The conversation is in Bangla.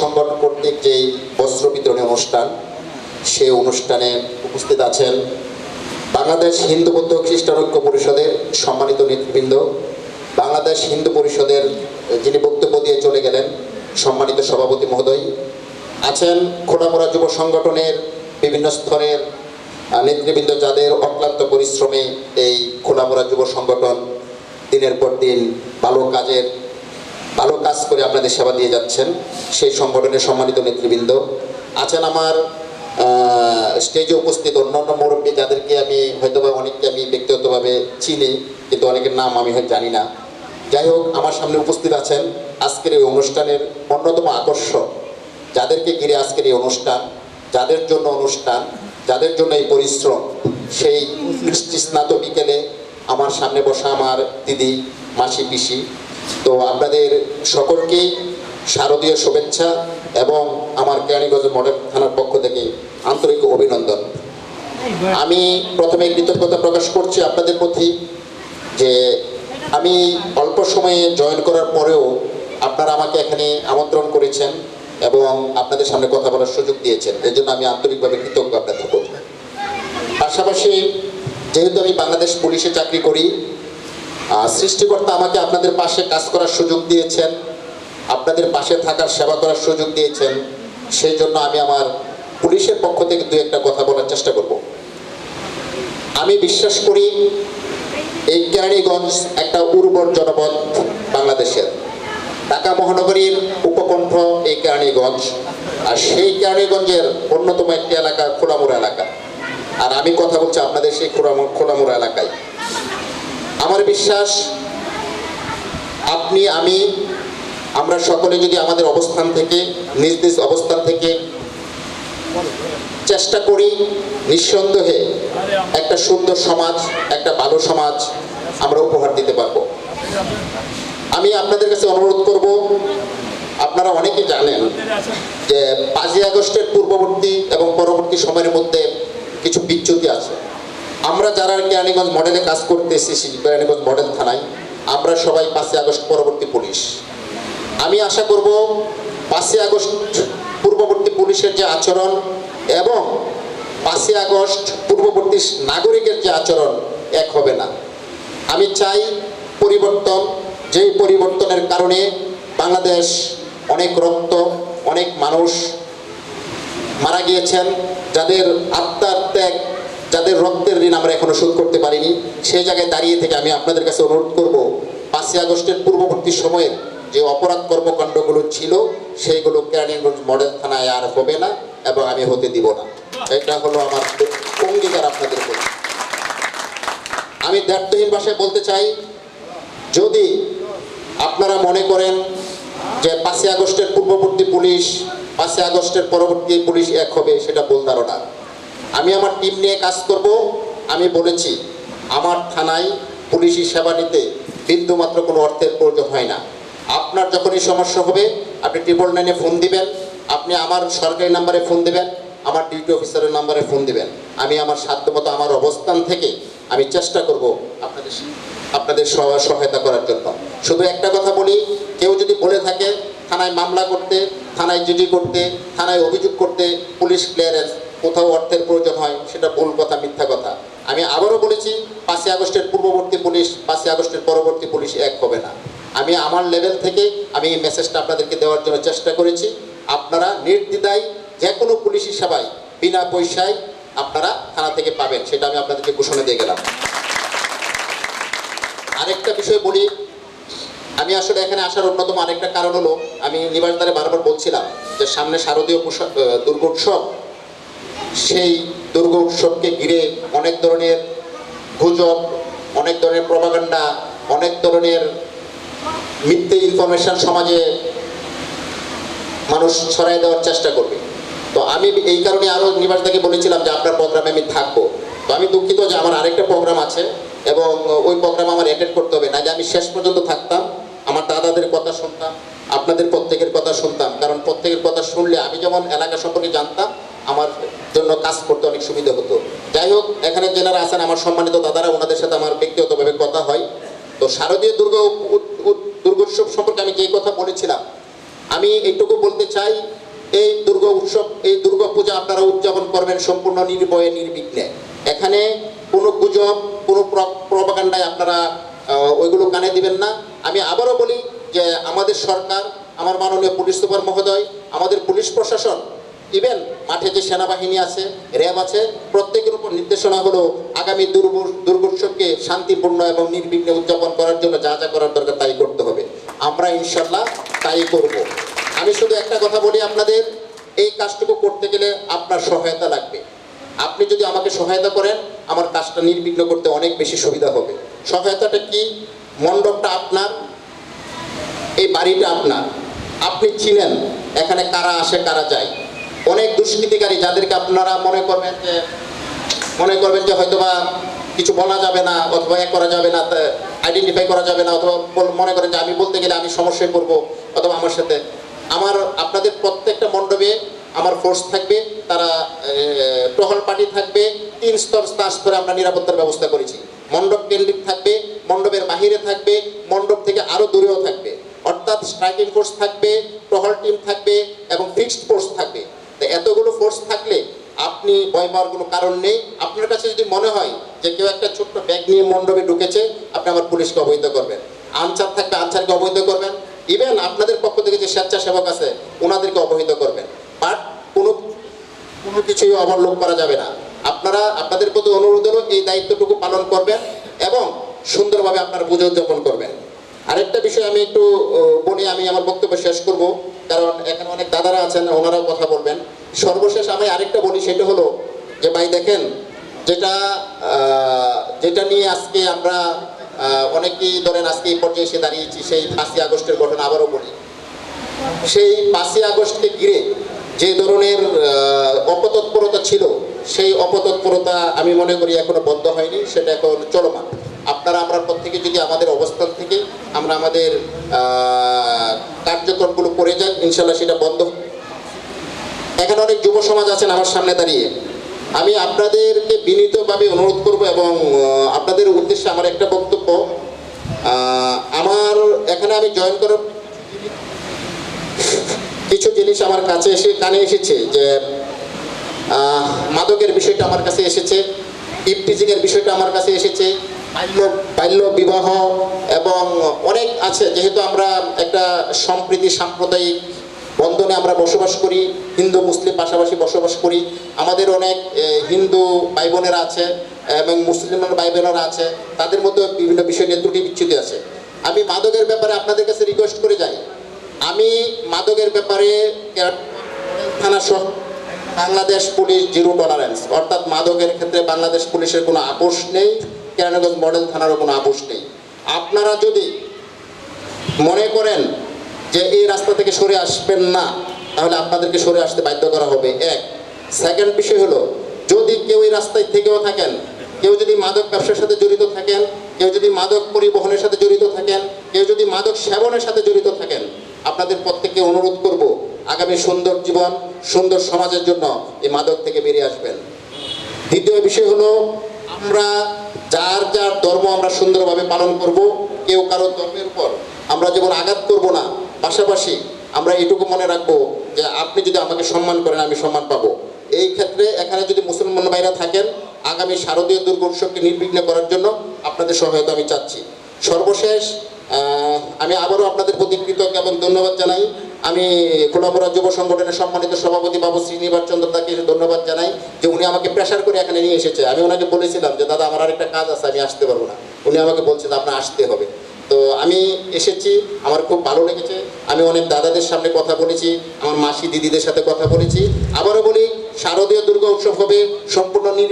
সংগঠন কর্তৃক যেই বস্ত্র বিতরণী অনুষ্ঠান সেই অনুষ্ঠানে উপস্থিত আছেন বাংলাদেশ হিন্দু বৌদ্ধ খ্রিস্টান ঐক্য পরিষদের সম্মানিত নেতৃবৃন্দ, বাংলাদেশ হিন্দু পরিষদের যিনি বক্তব্য দিয়ে চলে গেলেন, সম্মানিত সভাপতি মহোদয়, আছেন খোলামোড়া যুব সংগঠনের বিভিন্ন স্তরের নেতৃবৃন্দ যাদের অক্লান্ত পরিশ্রমে এই খোলামোড়া যুব সংগঠন দিনের পর দিন ভালো কাজের ভালো কাজ করে আপনাদের সেবা দিয়ে যাচ্ছেন। সেই সংগঠনের সম্মানিত নেতৃবৃন্দ, আছেন আমার স্টেজে উপস্থিত অন্যান্য মুরব্বী যাদেরকে আমি হয়তোবা অনেককে আমি ব্যক্তিগতভাবে চিনি, কিন্তু অনেকের নাম আমি হয়তো জানি না। যাই হোক, আমার সামনে উপস্থিত আছেন আজকের এই অনুষ্ঠানের অন্যতম আকর্ষণ যাদেরকে ঘিরে আজকের এই অনুষ্ঠান, যাদের জন্য অনুষ্ঠান, যাদের জন্য এই পরিশ্রম, সেই স্নাত বিকেলে আমার সামনে বসা আমার দিদি, মাসি, পিসি তো আপনাদের সকলকেই শারদীয় শুভেচ্ছা এবং আমার কেরানীগঞ্জ মডেল থানার পক্ষ থেকে আন্তরিক অভিনন্দন। আমি প্রথমে কৃতজ্ঞতা প্রকাশ করছি আপনাদের প্রতি যে আমি অল্প সময়ে জয়েন করার পরেও আপনারা আমাকে এখানে আমন্ত্রণ করেছেন এবং আপনাদের সামনে কথা বলার সুযোগ দিয়েছেন। এর জন্য আমি আন্তরিকভাবে কৃতজ্ঞ আপনাদের পাশাপাশি যেহেতু আমি বাংলাদেশ পুলিশে চাকরি করি সৃষ্টিকর্তা আমাকে আপনাদের পাশে কাজ করার সুযোগ দিয়েছেন, আপনাদের পাশে থাকার সেবা করার সুযোগ দিয়েছেন, সেই জন্য আমি আমার পুলিশের পক্ষ থেকে দু একটা কথা বলার চেষ্টা করব। আমি বিশ্বাস করি এই কেরানীগঞ্জ একটা উর্বর জনপদ বাংলাদেশের। ঢাকা মহানগরীর উপকণ্ঠ এই কেরানীগঞ্জ, আর সেই কেরানীগঞ্জের অন্যতম একটি এলাকা খোলামুড়া এলাকা। আর আমি কথা বলছি আপনাদের সেই খোলামু- খোলামুড়া এলাকায়। আমার বিশ্বাস, আপনি, আমি, আমরা সকলে যদি আমাদের অবস্থান থেকে, নিজ নিজ অবস্থান থেকে চেষ্টা করি নিঃসন্দেহে একটা সুন্দর সমাজ, একটা ভালো সমাজ আমরা উপহার দিতে পারব। আমি আপনাদের কাছে অনুরোধ করব, আপনারা অনেকে জানেন যে পাঁচই আগস্টের পূর্ববর্তী এবং পরবর্তী সময়ের মধ্যে কিছু বিচ্যুতি আছে। আমরা যারা কেরানীগঞ্জ মডেলে কাজ করতে এসেছি কেরানীগঞ্জ মডেল থানায়, আমরা সবাই পাঁচই আগস্ট পরবর্তী পুলিশ। আমি আশা করব পাঁচই আগস্ট পূর্ববর্তী পুলিশের যে আচরণ এবং পাঁচই আগস্ট পূর্ববর্তী নাগরিকের যে আচরণ এক হবে না। আমি চাই পরিবর্তন, যেই পরিবর্তনের কারণে বাংলাদেশ অনেক রক্ত, অনেক মানুষ মারা গিয়েছেন, যাদের আত্মার ত্যাগ যাদের রক্তের ঋণ আমরা এখনও শোধ করতে পারিনি, সেই জায়গায় দাঁড়িয়ে থেকে আমি আপনাদের কাছে অনুরোধ করব, পাঁচই আগস্টের পূর্ববর্তী সময়ের যে অপরাধ কর্মকাণ্ডগুলো ছিল, সেইগুলো কেরানীগঞ্জ মডেল থানায় আর হবে না এবং আমি হতে দিব না। এটা হলো আমার অঙ্গীকার আপনাদের আমি দ্ব্যর্থহীন ভাষায় বলতে চাই, যদি আপনারা মনে করেন যে পাঁচই আগস্টের পূর্ববর্তী পুলিশ, পাঁচই আগস্টের পরবর্তী পুলিশ এক হবে, সেটা ভুল ধারণা। আমি আমার টিম নিয়ে কাজ করব। আমি বলেছি, আমার থানায় পুলিশি সেবা নিতে বিন্দুমাত্র কোনো অর্থের প্রয়োজন হয় না। আপনার যখনই সমস্যা হবে, আপনি ট্রিপল নাইনে ফোন দিবেন, আপনি আমার সরকারি নাম্বারে ফোন দিবেন, আমার ডিউটি অফিসারের নাম্বারে ফোন দিবেন। আমি আমার সাধ্যমতো আমার অবস্থান থেকে আমি চেষ্টা করব আপনাদের আপনাদের সহ- সহায়তা করার জন্য। শুধু একটা কথা বলি, কেউ যদি বলে থাকে, থানায় মামলা করতে, থানায় জিডি করতে, থানায় অভিযোগ করতে, পুলিশ ক্লিয়ারেন্স কোথাও অর্থের প্রয়োজন হয়, সেটা ভুল কথা, মিথ্যা কথা। আমি আবারও বলেছি, পাঁচই আগস্টের পূর্ববর্তী পুলিশ, পাঁচই আগস্টের পরবর্তী পুলিশ এক হবে না। আমি আমার লেভেল থেকে আমি এই মেসেজটা আপনাদেরকে দেওয়ার জন্য চেষ্টা করেছি। আপনারা নির্দ্বিধায় যে কোনো পুলিশি সেবায়, বিনা পয়সায় আপনারা থানা থেকে পাবেন, সেটা আমি আপনাদেরকে ঘোষণা দিয়ে গেলাম। আরেকটা বিষয় বলি, আমি আসলে এখানে আসার অন্যতম আরেকটা কারণ হলো, আমি নিবাসদারে বারবার বলছিলাম যে সামনে শারদীয় দুর্গোৎসব সেই দুর্গ উৎসবকে ঘিরে অনেক ধরনের গুজব, অনেক ধরনের প্রপাগান্ডা অনেক ধরনের মিথ্যে ইনফরমেশন সমাজে মানুষ ছড়াই দেওয়ার চেষ্টা করবে। তো আমি এই কারণে আরও নিবাসদাকে বলেছিলাম যে আপনার প্রোগ্রামে আমি থাকব। তো আমি দুঃখিত যে আমার আরেকটা প্রোগ্রাম আছে এবং ওই প্রোগ্রাম আমার অ্যাটেন্ড করতে হবে। না যে আমি শেষ পর্যন্ত থাকতাম। আমার দাদাদের কথা শুনতাম, আপনাদের প্রত্যেকের কথা শুনতাম। কারণ শুনলে, আমি যেমন এলাকা সম্পর্কে জানতাম, আমার জন্য কাজ করতে অনেক সুবিধা হতো। যাই হোক, এখানে যেনারা আছেন, আমার সম্মানিত দাদারা, ওনাদের সাথে আমার ব্যক্তিগতভাবে কথা হয়। তো শারদীয় দুর্গ দুর্গোৎসব সম্পর্কে আমি যে কথা বলেছিলাম, আমি এইটুকু বলতে চাই, এই দুর্গা উৎসব, এই দুর্গা পূজা আপনারা উদযাপন করবেন সম্পূর্ণ নির্ভয়ে, নির্বিঘ্নে। এখানে কোনো গুজব, কোনো প্রপাগান্ডায় আপনারা ওইগুলো কানে দিবেন না। আমি আবারও বলি যে আমাদের সরকার, আমার মাননীয় পুলিশ সুপার মহোদয় আমাদের পুলিশ প্রশাসন ইভেন মাঠে যে সেনাবাহিনী আছে, র্যাব আছে, প্রত্যেকের উপর নির্দেশনা হলো আগামী দুর্গ- দুর্গোৎসবকে শান্তিপূর্ণ এবং নির্বিঘ্নে উদযাপন করার জন্য যা যা করার দরকার তাই করতে হবে। আমরা ইনশাল্লাহ তাই করব। আমি শুধু একটা কথা বলি আপনাদের, এই কাজটুকু করতে গেলে আপনার সহায়তা লাগবে। আপনি যদি আমাকে সহায়তা করেন, আমার কাজটা নির্বিঘ্ন করতে অনেক বেশি সুবিধা হবে। সহায়তাটা কি? মণ্ডপটা আপনার, এই বাড়িটা আপনার। আপনি চিনেন এখানে কারা আসে, কারা যায়? অনেক দুষ্কৃতিকারী যাদেরকে আপনারা মনে করবেন যে, মনে করবেন যে হয়তোবা কিছু বলা যাবে না, অথবা এ করা যাবে না আইডেন্টিফাই করা যাবে না, অথবা মনে করেন যে আমি বলতে গেলে আমি সমস্যায় পড়ব, অথবা আমার সাথে। আমার, আপনাদের প্রত্যেকটা মণ্ডপে আমার ফোর্স থাকবে, তারা টহল পার্টি থাকবে, তিন স্তর চার স্তরে আমরা নিরাপত্তার ব্যবস্থা করেছি। মণ্ডপ কেন্দ্রিক থাকবে, মণ্ডপের বাহিরে থাকবে, মণ্ডপ থেকে আরও দূরেও থাকবে। অর্থাৎ স্ট্রাইকিং ফোর্স থাকবে টহল টিম থাকবে এবং ফিক্সড ফোর্স থাকবে। তো এতগুলো ফোর্স থাকলে আপনি ভয় পাওয়ার কোনো কারণ নেই। আপনার কাছে যদি মনে হয় যে কেউ একটা ছোট্ট ব্যাগ নিয়ে মণ্ডপে ঢুকেছে, আপনি আমার পুলিশকে অবহিত করবেন। আনসার থাকবে আনসারকে অবহিত করবেন। ইভেন আপনাদের পক্ষ থেকে যে স্বেচ্ছাসেবক আছে ওনাদেরকে অবহিত করবেন। বাট কোনো কোনো কিছুই অবলম্বন করা যাবে না। আপনারা, আপনাদের প্রতি অনুরোধ হলো এই দায়িত্বটুকু পালন করবেন এবং সুন্দরভাবে আপনারা পুজো উদযাপন করবেন। আরেকটা বিষয় আমি একটু বলি, আমি আমার বক্তব্য শেষ করব। কারণ এখানে অনেক দাদারা আছেন, ওনারাও কথা বলবেন। সর্বশেষ আমি আরেকটা বলি, সেটা হলো যে ভাই দেখেন, যেটা যেটা নিয়ে আজকে আমরা অনেকেই ধরেন আজকে এই পর্যায়ে এসে দাঁড়িয়েছি, সেই পাঁচই আগস্টের ঘটনা আবারও বলি। সেই পাঁচই আগস্টকে ঘিরে যে ধরনের অপতৎপরতা ছিল, সেই অপতৎপরতা আমি মনে করি এখনও বন্ধ হয়নি, সেটা এখন চলমান। আপনারা, আমরা প্রত্যেকে যদি আমাদের আমরা আমাদের কার্যক্রমগুলো করে যাই ইনশাল্লাহ সেটা বন্ধ এখানে অনেক যুব সমাজ আছেন আমার সামনে দাঁড়িয়ে। আমি আপনাদেরকে বিনীতভাবে অনুরোধ করব এবং আপনাদের উদ্দেশ্যে আমার একটা বক্তব্য আমার এখানে আমি জয়েন করার কিছু জিনিস আমার কাছে এসে, কানে এসেছে যে মাদকের বিষয়টা আমার কাছে এসেছে, ইপটিজিং এর বিষয়টা আমার কাছে এসেছে বাল্য বাল্য বিবাহ এবং অনেক আছে। যেহেতু আমরা একটা সম্প্রীতি, সাম্প্রদায়িক বন্ধনে আমরা বসবাস করি, হিন্দু, মুসলিম পাশাপাশি বসবাস করি, আমাদের অনেক হিন্দু ভাই বোনেরা আছে এবং মুসলিম ভাই বোনেরা আছে, তাদের মধ্যে বিভিন্ন বিষয় নিয়ে ত্রুটি বিচ্ছুতি আছে। আমি মাদকের ব্যাপারে আপনাদের কাছে রিকোয়েস্ট করে যাই। আমি মাদকের ব্যাপারে থানা সহ, বাংলাদেশ পুলিশ জিরো টলারেন্স অর্থাৎ মাদকের ক্ষেত্রে বাংলাদেশ পুলিশের কোনো আপোষ নেই। কেরানীগঞ্জ মডেল থানারও কোনো আপোষ নেই। আপনারা যদি মনে করেন যে এই রাস্তা থেকে সরে আসবেন না, তাহলে আপনাদেরকে সরে আসতে বাধ্য করা হবে। এক। সেকেন্ড বিষয় হলো, যদি কেউ এই রাস্তায় থেকেও থাকেন, কেউ যদি মাদক ব্যবসার সাথে জড়িত থাকেন, কেউ যদি মাদক পরিবহনের সাথে জড়িত থাকেন, কেউ যদি মাদক সেবনের সাথে জড়িত থাকেন, আপনাদের প্রত্যেককে অনুরোধ করব, আগামী সুন্দর জীবন, সুন্দর সমাজের জন্য এই মাদক থেকে বেরিয়ে আসবেন। দ্বিতীয় বিষয় হলো আমরা যার যার ধর্ম আমরা সুন্দরভাবে পালন করব, কেউ কারও ধর্মের উপর আমরা যেমন আঘাত করব না, পাশাপাশি আমরা এটুকু মনে রাখব যে আপনি যদি আমাকে সম্মান করেন, আমি সম্মান পাবো। এই ক্ষেত্রে এখানে যদি মুসলমান ভাইরা থাকেন, আগামী শারদীয় দুর্গোৎসবকে নির্বিঘ্ন করার জন্য আপনাদের সহায়তা আমি চাচ্ছি। সর্বশেষ আমি আবারও আপনাদের প্রতি কৃতজ্ঞ এবং ধন্যবাদ জানাই। আমি কোলাপুরা যুব সংগঠনের সম্মানিত সভাপতি বাবু শ্রীনিবাস চন্দ্র তাকে ধন্যবাদ জানাই যে উনি আমাকে প্রেশার করে এখানে নিয়ে এসেছে। আমি ওনাকে বলেছিলাম যে, দাদা, আমার আরেকটা কাজ আছে, আমি আসতে পারব না। উনি আমাকে বলছেন, আপনার আসতে হবে। তো আমি এসেছি, আমার খুব ভালো লেগেছে। আমি অনেক দাদাদের সামনে কথা বলেছি, আমার মাসি দিদিদের সাথে কথা বলেছি। আবারও বলি, শারদীয় দুর্গা উৎসব হবে, সম্পূর্ণ নির